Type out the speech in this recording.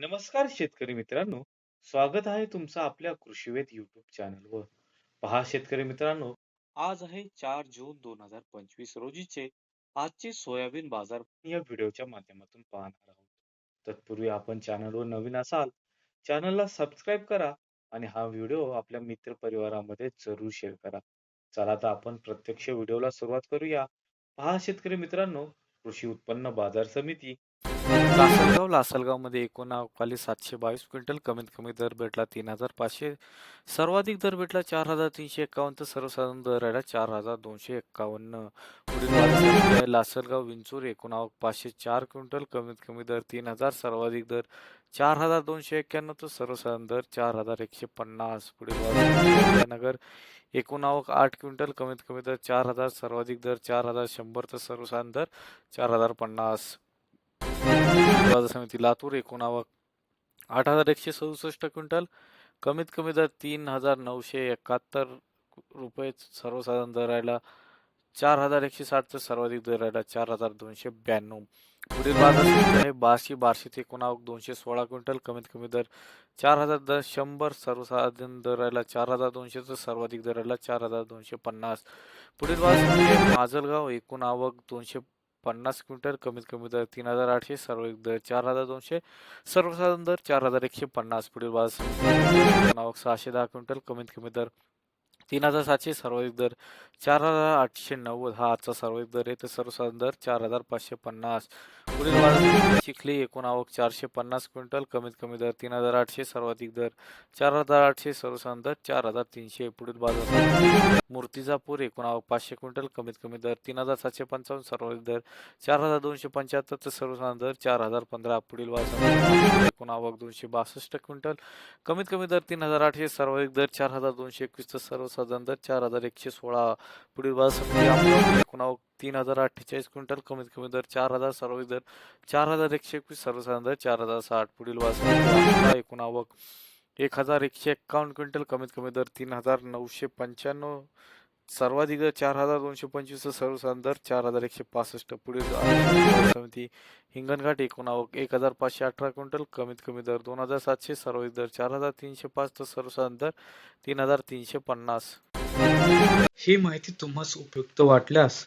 नमस्कार शेतकरी मित्रांनो. स्वागत आहे तुमचं आपल्या कृषीवेद युट्यूब चॅनलवर पहा शेतकरी मित्रांनो आज आहे चार जून दोन हजार पंचवीस रोजीचे आजचे सोयाबीन बाजार या व्हिडिओच्या माध्यमातून पाहणार आहोत. तत्पूर्वी आपण चॅनलवर नवीन असाल चॅनलला सबस्क्राईब करा आणि हा व्हिडिओ आपल्या मित्र परिवारामध्ये जरूर शेअर करा. चला तर आपण प्रत्यक्ष व्हिडिओला सुरुवात करूया. पहा शेतकरी मित्रांनो कृषी उत्पन्न बाजार समिती लासलगाव लासलगावमध्ये एकूण अवकाळी सातशे बावीस क्विंटल कमीत कमी दर भेटला तीन हजार पाचशे. सर्वाधिक दर भेटला चार हजार तीनशे एकावन्न. तर सर्वसाधारण दर राहिला चार हजार दोनशे एक्कावन्न पुढील लासलगाव विंचूर एकूण आवक पाचशे चार क्विंटल कमीत कमी दर तीन हजार. सर्वाधिक दर चार हजार दोनशे एक्क्याण्णव तर सर्वसाधारण दर चार हजार एकशे पन्नास. पुढील नगर एकूण आवक आठ क्विंटल कमीत कमी दर चार हजार. सर्वाधिक दर चार हजार शंभर. तर सर्वसाधारण दर चार हजार पन्नास. बाजार समिती लातूर एकूण आवक आठ हजार एकशे सदुसष्ट क्विंटल कमीत कमी दर तीन हजार नऊशे एकाहत्तर रुपये सर्वसाधारण दर राहिला. चार हजार एकशे साठ तर सर्वाधिक दर राहिला चार हजार दोनशे ब्याण्णव. पुढील बाजार समिती आहे बार्शे ते एकूण आवक दोनशे सोळा क्विंटल कमीत कमी दर चार हजार दर शंभर सर्वसाधारण दर राहिला चार हजार दोनशे तर सर्वाधिक दर राहिला चार हजार दोनशे पन्नास. पुढील बाजार समिती माजलगाव एकूण आवक दोनशे पन्नास क्विंटल कमीत कमी दर तीन हजार आठशे सर्वाधिक दर चार हजार दोनशे. सर्वसाधारण दर चार हजार एकशे पन्नास. पुढील बाजार समिती सहाशे दहा क्विंटल कमीत कमी दर तीन हजार सातशे सर्वाधिक दर चार हजार आठशे नव्वद. हा आजचा सर्वाधिक दर आहे. तर सर्वसाधारण दर चार हजार पाचशे पन्नास. पुढील बाजार समिती चिखली एकूण आवक चारशे पन्नास क्विंटल कमीत कमी दर तीन हजार आठशे सर्वाधिक दर चार हजार आठशे सर्वसाधारण दर चार हजार तीनशे. पुढील बाजार मूर्तिजापूर एकूण आवक पाचशे क्विंटल कमीत कमी दर तीन हजार सातशे पंचावन्न सर्वाधिक दर चार हजार दोनशे पंच्याहत्तर तर सर्वसाधारण दर चार हजार पंधरा. पुढील बाजार एकूण आवक दोनशे बासष्ट क्विंटल कमीत कमी दर तीन हजार आठशे सर्वाधिक दर चार हजार दोनशे एकवीस तर सर्वसाधारण दर चार हजार एकशे सोळा. पुढील बाजार एकूण आवक तीन हजार अठ्ठेचाळीस क्विंटल कमीत कमी दर चार हजार सर्वाधिक दर चार हजार एकशे एकवीस सर्वसाधारण दर चार हजार साठ पुढील बाजार एकूण आवक एक हजार एकशे एक्कावन्न क्विंटल कमीत कमी दर तीन हजार नऊशे पंच्याण्णव सर्वाधिक दर चार हजार दोनशे पंचवीस सर्वसाधारण दर चार हजार एकशे पासष्ट पुढील समिती हिंगणघाट एकूण आवक एक हजार पाचशे अठरा क्विंटल कमीत कमी दर दोन हजार सातशे सर्वाधिक दर चार हजार तीनशे पाच तर सर्वसाधारण दर तीन हजार तीनशे पन्नास. ही माहिती तुम्हाला उपयुक्त वाटल्यास